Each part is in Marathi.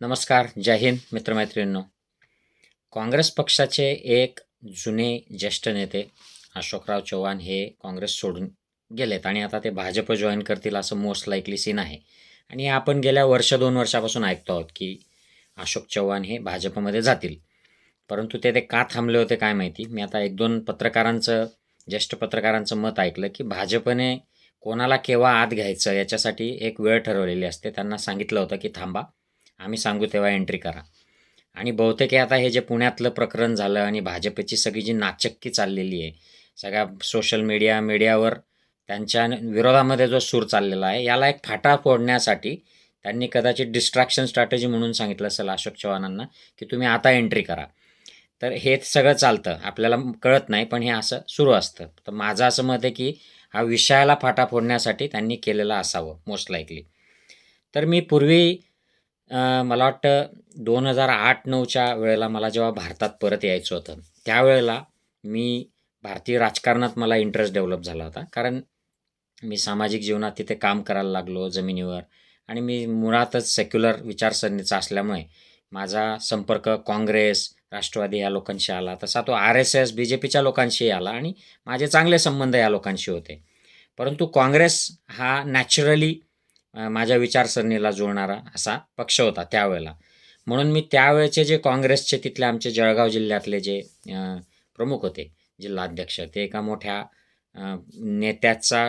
नमस्कार जय हिंद मित्रमैत्रिणींनो. काँग्रेस पक्षाचे एक जुने ज्येष्ठ नेते अशोकराव चव्हाण हे काँग्रेस सोडून गेलेत आणि आता ते भाजप जॉईन करतील असं मोस्ट लाईकली सीन आहे. आणि आपण गेल्या वर्ष दोन वर्षापासून ऐकतो आहोत की अशोक चव्हाण हे भाजपमध्ये जातील. परंतु ते ते का थांबले होते काय माहिती? मी आता एक दोन पत्रकारांचं ज्येष्ठ पत्रकारांचं मत ऐकलं की भाजपने कोणाला केव्हा आत घ्यायचं याच्यासाठी एक वेळ ठरवलेली असते. त्यांना सांगितलं होतं की थांबा आम्ही सांगू तेव्हा एंट्री करा. आणि बहुतेक आता हे जे पुण्यातलं प्रकरण झालं आणि भाजपची सगळी जी नाचक्की चाललेली आहे सगळ्या सोशल मीडिया मीडियावर त्यांच्या विरोधामध्ये जो सूर चाललेला आहे याला एक फाटा फोडण्यासाठी त्यांनी कदाचित डिस्ट्रॅक्शन स्ट्रॅटेजी म्हणून सांगितलं असेल अशोक चव्हाणांना की तुम्ही आता एंट्री करा. तर हे सगळं चालतं आपल्याला कळत नाही पण हे असं सुरू असतं. तर माझं असं मत आहे की हा विषयाला फाटा फोडण्यासाठी त्यांनी केलेलं असावं मोस्ट लाईकली तर मी पूर्वी मला वाटतं दोन हजार आठ नऊच्या वेळेला मला जेव्हा भारतात परत यायचं होतं त्यावेळेला मी भारतीय राजकारणात मला इंटरेस्ट डेव्हलप झाला होता. कारण मी सामाजिक जीवनात तिथे काम करायला लागलो जमिनीवर आणि मी मुळातच सेक्युलर विचारसरणीचा असल्यामुळे माझा संपर्क काँग्रेस राष्ट्रवादी या लोकांशी आला तसा तो R S S B J पीच्या लोकांशी आला आणि माझे चांगले संबंध या लोकांशी होते. परंतु काँग्रेस हा नॅचरली माझ्या विचारसरणीला जुळणारा असा पक्ष होता त्यावेळेला. म्हणून मी त्यावेळेचे जे काँग्रेसचे तिथले आमचे जळगाव जिल्ह्यातले जे प्रमुख होते जिल्हाध्यक्ष ते एका मोठ्या नेत्याचा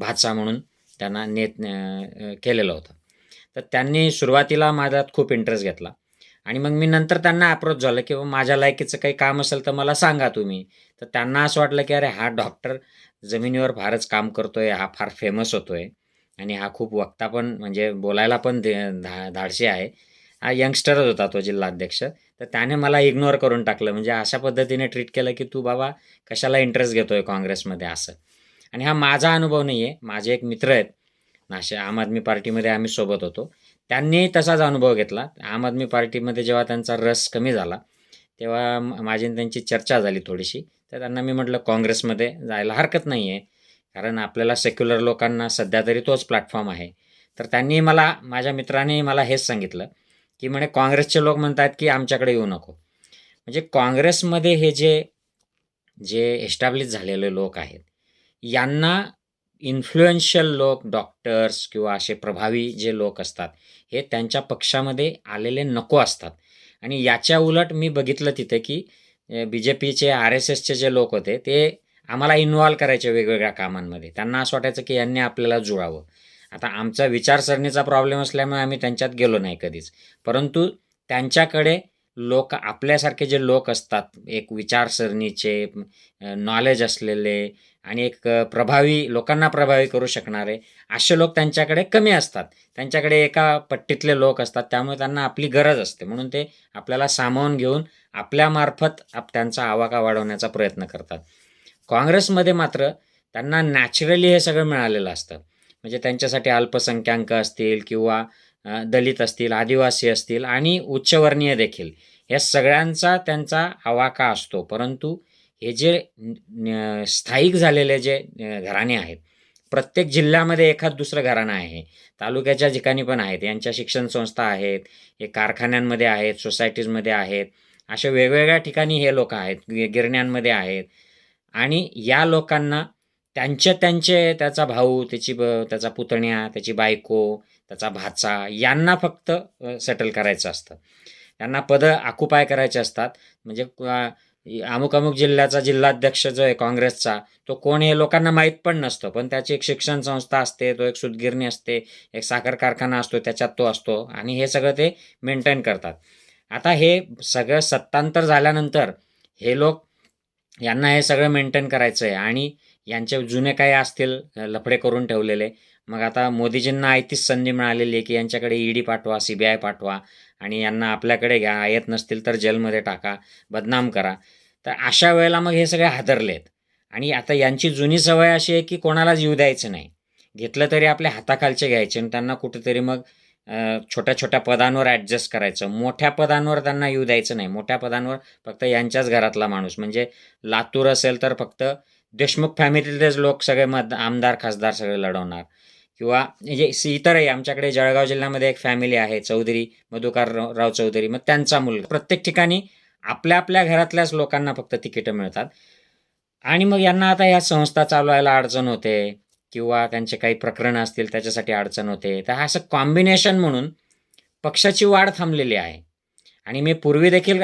भाचा म्हणून त्यांना नेत केलेलं होतं. तर त्यांनी सुरुवातीला माझ्यात खूप इंटरेस्ट घेतला. आणि मग मी नंतर त्यांना अप्रोच झालं की माझ्या लायकीचं काही काम असेल तर मला सांगा तुम्ही. तर त्यांना असं वाटलं की अरे हा डॉक्टर जमिनीवर फारच काम करतोय हा फार फेमस होतोय. आणि हा खूप वक्ता पण म्हणजे बोलायला पण दे धा धाडशी आहे. हा यंगस्टरच होता तो जिल्हाध्यक्ष. तर त्याने मला इग्नोर करून टाकलं. म्हणजे अशा पद्धतीने ट्रीट केलं की तू बाबा कशाला इंटरेस्ट घेतो आहे काँग्रेसमध्ये असं. आणि हा माझा अनुभव नाही आहे माझे एक मित्र आहेत. नाशे आम आदमी पार्टीमध्ये आम्ही सोबत होतो. त्यांनी तसाच अनुभव घेतला. आम आदमी पार्टीमध्ये जेव्हा त्यांचा रस कमी झाला तेव्हा माझी त्यांची चर्चा झाली थोडीशी. तर त्यांना मी म्हटलं काँग्रेसमध्ये जायला हरकत नाही आहे कारण आपल्याला सेक्युलर लोकांना सध्या तरी तोच प्लॅटफॉर्म आहे. तर त्यांनी मला माझ्या मित्राने मला हेच सांगितलं की म्हणे काँग्रेसचे लोक म्हणतात की आमच्याकडे येऊ नको. म्हणजे काँग्रेसमध्ये हे जे जे एस्टॅब्लिश झालेले लोक आहेत यांना इन्फ्लुएन्शियल लोक डॉक्टर्स किंवा असे प्रभावी जे लोक असतात हे त्यांच्या पक्षामध्ये आलेले नको असतात. आणि याच्या उलट मी बघितलं तिथे की बी जे पीचे आर एस एसचे जे लोक होते ते आम्हाला इन्व्हॉल्व करायचे वेगवेगळ्या कामांमध्ये. त्यांना असं वाटायचं की यांनी आपल्याला जुळावं. आता आमचा विचारसरणीचा प्रॉब्लेम असल्यामुळे आम्ही त्यांच्यात गेलो नाही कधीच. परंतु त्यांच्याकडे लोक आपल्यासारखे जे लोक असतात एक विचारसरणीचे नॉलेज असलेले आणि एक प्रभावी लोकांना प्रभावी करू शकणारे असे लोक त्यांच्याकडे कमी असतात. त्यांच्याकडे एका पट्टीतले लोक असतात त्यामुळे त्यांना आपली गरज असते. म्हणून ते आपल्याला सामावून घेऊन आपल्यामार्फत आप त्यांचा आवाका वाढवण्याचा प्रयत्न करतात. काँग्रेसमध्ये मात्र त्यांना नॅचरली हे सगळं मिळालेलं असतं. म्हणजे त्यांच्यासाठी अल्पसंख्याक असतील किंवा दलित असतील आदिवासी असतील आणि उच्चवर्णीय देखील. या सगळ्यांचा त्यांचा आवाका असतो. परंतु हे जे स्थायिक झालेले जे घराणे आहेत प्रत्येक जिल्ह्यामध्ये एखाद दुसरं घराणं आहे. तालुक्याच्या ठिकाणी पण आहेत. यांच्या शिक्षण संस्था आहेत हे कारखान्यांमध्ये आहेत सोसायटीजमध्ये आहेत. अशा वेगवेगळ्या ठिकाणी हे लोक आहेत. गि- गिरण्यांमध्ये आहेत. आणि या लोकांना त्यांचे त्यांचे त्याचा भाऊ त्याची ब त्याचा पुतण्या त्याची बायको त्याचा भाचा यांना फक्त सेटल करायचं असतं. त्यांना पदं आकुपाय करायचे असतात. म्हणजे अमुक अमुक जिल्ह्याचा जिल्हाध्यक्ष जो आहे काँग्रेसचा तो कोण हे लोकांना माहीत पण नसतं. पण त्याची एक शिक्षण संस्था असते तो एक सुतगिरणी असते एक साखर कारखाना असतो त्याच्यात तो असतो आणि हे सगळं ते मेंटेन करतात. आता हे सगळं सत्तांतर झाल्यानंतर हे लोक यांना हे सगळं मेंटेन करायचं आहे आणि यांचे जुने काही असतील लफडे करून ठेवलेले. मग आता मोदीजींना आयतीच संधी मिळालेली आहे की यांच्याकडे ईडी पाठवा सी बी आय पाठवा. आणि यांना आपल्याकडे घ्या येत नसतील तर जेलमध्ये टाका बदनाम करा. तर अशा वेळेला मग हे सगळे हादरलेत. आणि आता यांची जुनी सवय अशी आहे की कोणालाच येऊ द्यायचं नाही. घेतलं तरी आपल्या हाताखालचे घ्यायचे आणि त्यांना कुठेतरी मग छोट्या छोट्या पदांवर ॲडजस्ट करायचं. मोठ्या पदांवर त्यांना येऊ द्यायचं नाही. मोठ्या पदांवर फक्त यांच्याच घरातला माणूस. म्हणजे लातूर असेल तर फक्त देशमुख फॅमिलीतलेच लोक सगळे मत आमदार खासदार सगळे लढवणार. किंवा म्हणजे इतरही आमच्याकडे जळगाव जिल्ह्यामध्ये एक फॅमिली आहे चौधरी मधुकार राव चौधरी. मग त्यांचा मुलगा. प्रत्येक ठिकाणी आपल्या आपल्या घरातल्याच लोकांना फक्त तिकीटं मिळतात. आणि मग यांना आता या संस्था चालवायला अडचण होते. किंवा त्यांचे काही प्रकरणं असतील त्याच्यासाठी अडचण होते. तर हा असं कॉम्बिनेशन म्हणून पक्षाची वाढ थांबलेली आहे. आणि मी पूर्वी देखील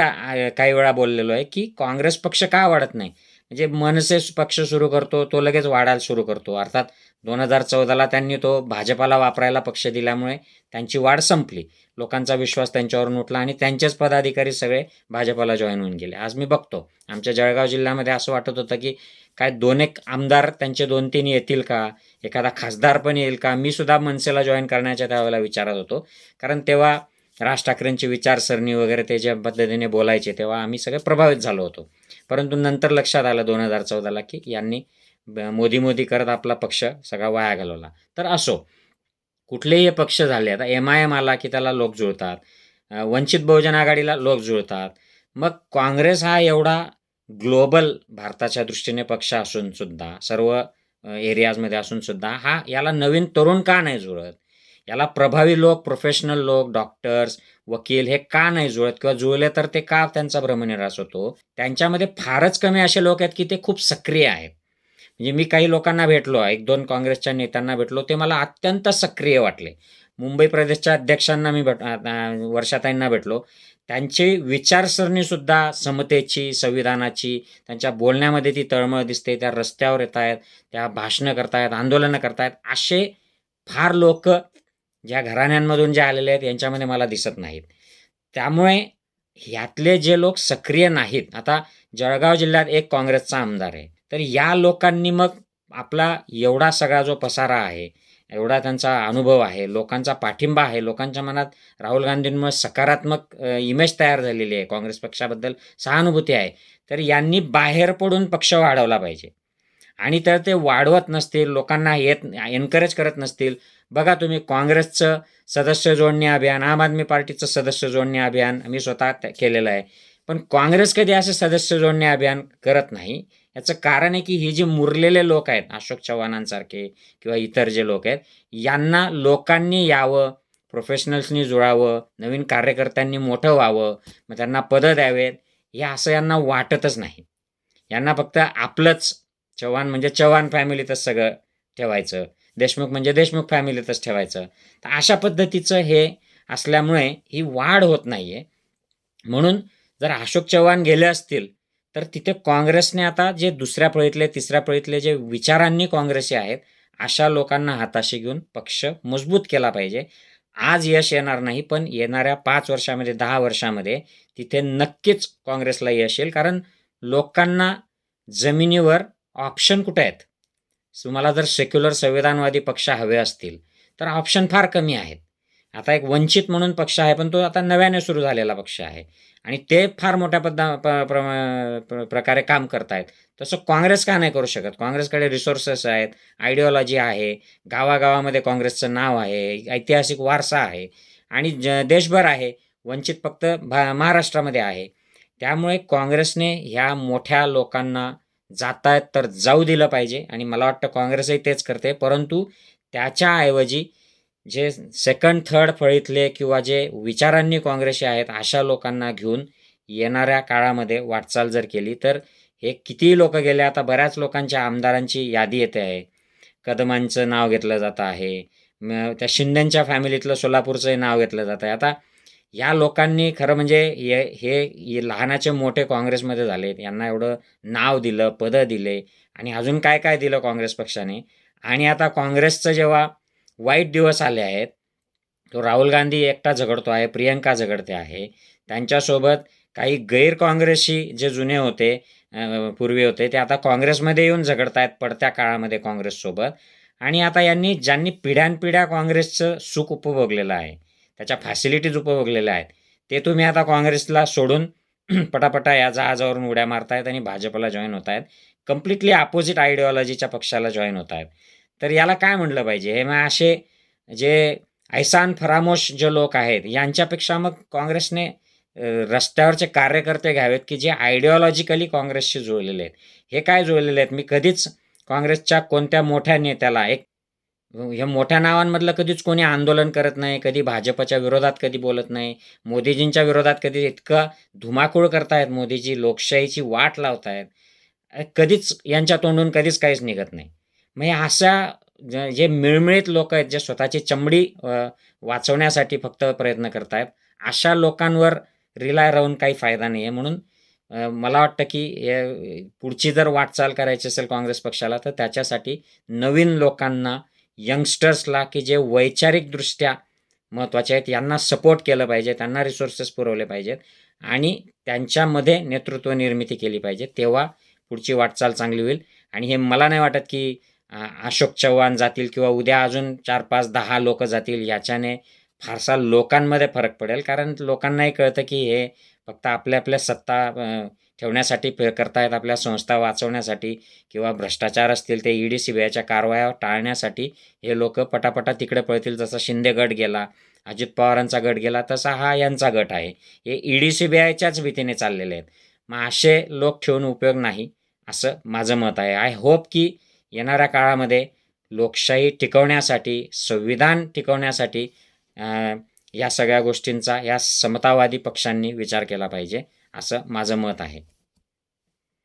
काही वेळा बोललेलो आहे की काँग्रेस पक्ष का वाढत नाही? म्हणजे मनसे पक्ष सुरू करतो तो लगेच वाढायला सुरू करतो. अर्थात दोन हजार चौदाला त्यांनी तो भाजपाला वापरायला पक्ष दिल्यामुळे त्यांची वाढ संपली. लोकांचा विश्वास त्यांच्यावरून उठला आणि त्यांचेच पदाधिकारी सगळे भाजपाला जॉईन होऊन गेले. आज मी बघतो. आमच्या जळगाव जिल्ह्यामध्ये असं वाटत होतं की काय दोन एक आमदार त्यांचे दोन तीन येतील का? एखादा खासदार पण येईल का? मी सुद्धा मनसेला जॉईन करण्याच्या त्यावेळेला विचारत होतो. कारण तेव्हा राज ठाकरेंची विचारसरणी वगैरे ते ज्या पद्धतीने बोलायचे तेव्हा आम्ही सगळे प्रभावित झालो होतो. परंतु नंतर लक्षात आलं दोन हजार चौदाला की यांनी ब- मोदी मोदी करत आपला पक्ष सगळा वाया घालवला. तर असो कुठलेही पक्ष झाले आता एम आय एम आला की त्याला लोक जुळतात. वंचित बहुजन आघाडीला लोक जुळतात. मग काँग्रेस हा एवढा ग्लोबल भारताच्या दृष्टीने पक्ष असून सुद्धा सर्व एरियाजमध्ये असून सुद्धा हा याला नवीन तरुण का नाही जुळत? याला प्रभावी लोक प्रोफेशनल लोक डॉक्टर्स वकील हे का नाही जुळत? किंवा जुळले तर ते का त्यांचा भ्रमनिरास होतो? त्यांच्यामध्ये फारच कमी असे लोक आहेत की ते खूप सक्रिय आहेत. म्हणजे मी काही लोकांना भेटलो एक दोन काँग्रेसच्या नेत्यांना भेटलो ते मला अत्यंत सक्रिय वाटले. मुंबई प्रदेशच्या अध्यक्षांना मी भेट वर्षाताईंना भेटलो. त्यांची विचारसरणीसुद्धा समतेची संविधानाची त्यांच्या बोलण्यामध्ये ती तळमळ दिसते त्या रस्त्यावर येत आहेत त्या भाषणं करतायत आंदोलनं करतायत असे फार लोक ज्या घराण्यांमधून जे आलेले आहेत यांच्यामध्ये मला दिसत नाहीत. त्यामुळे ह्यातले जे लोक सक्रिय नाहीत आता जळगाव जिल्ह्यात एक काँग्रेसचा आमदार आहे तर या लोकांनी मग आपला एवढा सगळा जो पसारा आहे एवढा त्यांचा अनुभव आहे लोकांचा पाठिंबा आहे. लोकांच्या मनात राहुल गांधींमुळे सकारात्मक इमेज तयार झालेली आहे. काँग्रेस पक्षाबद्दल सहानुभूती आहे. तर यांनी बाहेर पडून पक्ष वाढवला पाहिजे. आणि तर ते वाढवत नसतील लोकांना येत एनकरेज करत नसतील. बघा तुम्ही काँग्रेसचं सदस्य जोडणे अभियान आम आदमी पार्टीचं सदस्य जोडणे अभियान मी स्वतः केलेलं आहे. पण काँग्रेस कधी असे सदस्य जोडणे अभियान करत नाही? याचं कारण आहे की ही जी मुरलेले लोक आहेत अशोक चव्हाणांसारखे किंवा इतर जे लोक आहेत यांना लोकांनी यावं प्रोफेशनल्सनी जुळावं नवीन कार्यकर्त्यांनी मोठं व्हावं मग त्यांना पदं द्यावेत हे असं यांना वाटतच नाही. यांना फक्त आपलंच चव्हाण म्हणजे चव्हाण फॅमिलीतच सगळं ठेवायचं देशमुख म्हणजे देशमुख फॅमिलीतच ठेवायचं. तर अशा पद्धतीचं हे असल्यामुळे ही वाढ होत नाही आहे म्हणून जर अशोक चव्हाण गेले असतील तर तिथे काँग्रेसने आता जे दुसऱ्या फळीतले तिसऱ्या फळीतले जे विचारांनी काँग्रेसी आहेत अशा लोकांना हाताशी घेऊन पक्ष मजबूत केला पाहिजे. आज यश येणार नाही पण येणाऱ्या पाच वर्षामध्ये दहा वर्षामध्ये तिथे नक्कीच काँग्रेसला यश येईल कारण लोकांना जमिनीवर ऑप्शन कुठे आहेत? तुम्हाला जर सेक्युलर संविधानवादी पक्ष हवे असतील तर ऑप्शन फार कमी आहेत. आता एक वंचित म्हणून पक्ष आहे पण तो आता नव्याने सुरू झालेला पक्ष आहे. आणि ते फार मोठ्या पद्धा प प्र- प्रकारे काम करतायत. तसं काँग्रेस का नाही करू शकत? काँग्रेसकडे रिसोर्सेस आहेत आयडिओलॉजी आहे गावागावामध्ये काँग्रेसचं नाव आहे ऐतिहासिक वारसा आहे. आणि ज देशभर आहे वंचित फक्त भा महाराष्ट्रामध्ये आहे. त्यामुळे काँग्रेसने ह्या मोठ्या लोकांना जातायत तर जाऊ दिलं पाहिजे. आणि मला वाटतं काँग्रेसही तेच करते. परंतु त्याच्याऐवजी जे सेकंड थर्ड फळीतले किंवा जे विचारांनी काँग्रेसी आहेत अशा लोकांना घेऊन येणाऱ्या काळामध्ये वाटचाल जर केली तर हे कितीही लोक गेले आता बऱ्याच लोकांच्या आमदारांची यादी येते आहे. कदमांचं नाव घेतलं जातं आहे. त्या शिंदेंच्या फॅमिलीतलं सोलापूरचंही नाव घेतलं जातं आहे. आता या लोकांनी खरं म्हणजे हे हे लहानाचे मोठे काँग्रेसमध्ये झाले यांना एवढं नाव दिलं पदं दिले आणि अजून काय काय दिलं काँग्रेस पक्षाने? आणि आता काँग्रेसचं जेव्हा वाईट दिवस आले आहेत. तो राहुल गांधी एकटा झगडतो आहे प्रियंका झगडते आहे. त्यांच्यासोबत काही गैर काँग्रेसी जे जुने होते पूर्वी होते ते आता काँग्रेसमध्ये येऊन झगडत आहेत पडत्या काळामध्ये काँग्रेससोबत. आणि आता यांनी ज्यांनी पिढ्यानपिढ्या काँग्रेसचं सुख उपभोगलेलं आहे त्याच्या फॅसिलिटीज उपभोगलेल्या आहेत ते तुम्ही आता काँग्रेसला सोडून पटापटा या जहाजावरून उड्या मारतायत आणि भाजपला जॉईन होत आहेत कम्प्लिटली अपोजिट आयडिओलॉजीच्या पक्षाला जॉईन होत आहेत तर याला काय म्हणलं पाहिजे? हे मग असे जे ऐसान फरामोश जे लोक आहेत यांच्यापेक्षा मग काँग्रेसने रस्त्यावरचे कार्यकर्ते घ्यावेत की जे आयडिओलॉजिकली काँग्रेसशी जुळलेले आहेत. हे काय जुळलेले आहेत? मी कधीच काँग्रेसच्या कोणत्या मोठ्या नेत्याला एक ह्या मोठ्या नावांमधलं कधीच कोणी आंदोलन करत नाही कधी भाजपच्या विरोधात कधी बोलत नाही मोदीजींच्या विरोधात कधी इतकं धुमाकूळ करतायत मोदीजी लोकशाहीची वाट लावतायत. कधीच यांच्या तोंडून कधीच काहीच निघत नाही. म्हणजे अशा ज- जे मिळमिळीत लोक आहेत जे स्वतःची चमडी वाचवण्यासाठी फक्त प्रयत्न करतायत अशा लोकांवर रिलाय राहून काही फायदा नाही आहे म्हणून मला वाटतं की हे पुढची जर वाटचाल करायची असेल काँग्रेस पक्षाला तर त्याच्यासाठी नवीन लोकांना यंगस्टर्सला की जे वैचारिकदृष्ट्या महत्त्वाचे आहेत यांना सपोर्ट केलं पाहिजे त्यांना रिसोर्सेस पुरवले पाहिजेत आणि त्यांच्यामध्ये नेतृत्व निर्मिती केली पाहिजे तेव्हा पुढची वाटचाल चांगली होईल. आणि हे मला नाही वाटत की अशोक चव्हाण जातील किंवा उद्या अजून चार पाच दहा लोक जातील याच्याने फारसा लोकांमध्ये फरक पडेल. कारण लोकांनाही कळतं की हे फक्त आपल्या आपल्या सत्ता ठेवण्यासाठी करतायत आपल्या संस्था वाचवण्यासाठी किंवा भ्रष्टाचार असतील ते ईडी सी बी आयच्या कारवाया टाळण्यासाठी हे लोक पटापटा तिकडे पळतील. जसा शिंदे गट गेला अजित पवारांचा गट गेला तसा हा यांचा गट आहे. हे ईडी सी बी आयच्याच भीतीने चाललेले आहेत. मग असे लोक ठेवून उपयोग नाही असं माझं मत आहे. आय होप की येणाऱ्या काळामध्ये लोकशाही टिकवण्यासाठी संविधान टिकवण्यासाठी या सगळ्या गोष्टींचा या समतावादी पक्षांनी विचार केला पाहिजे असं माझं मत आहे.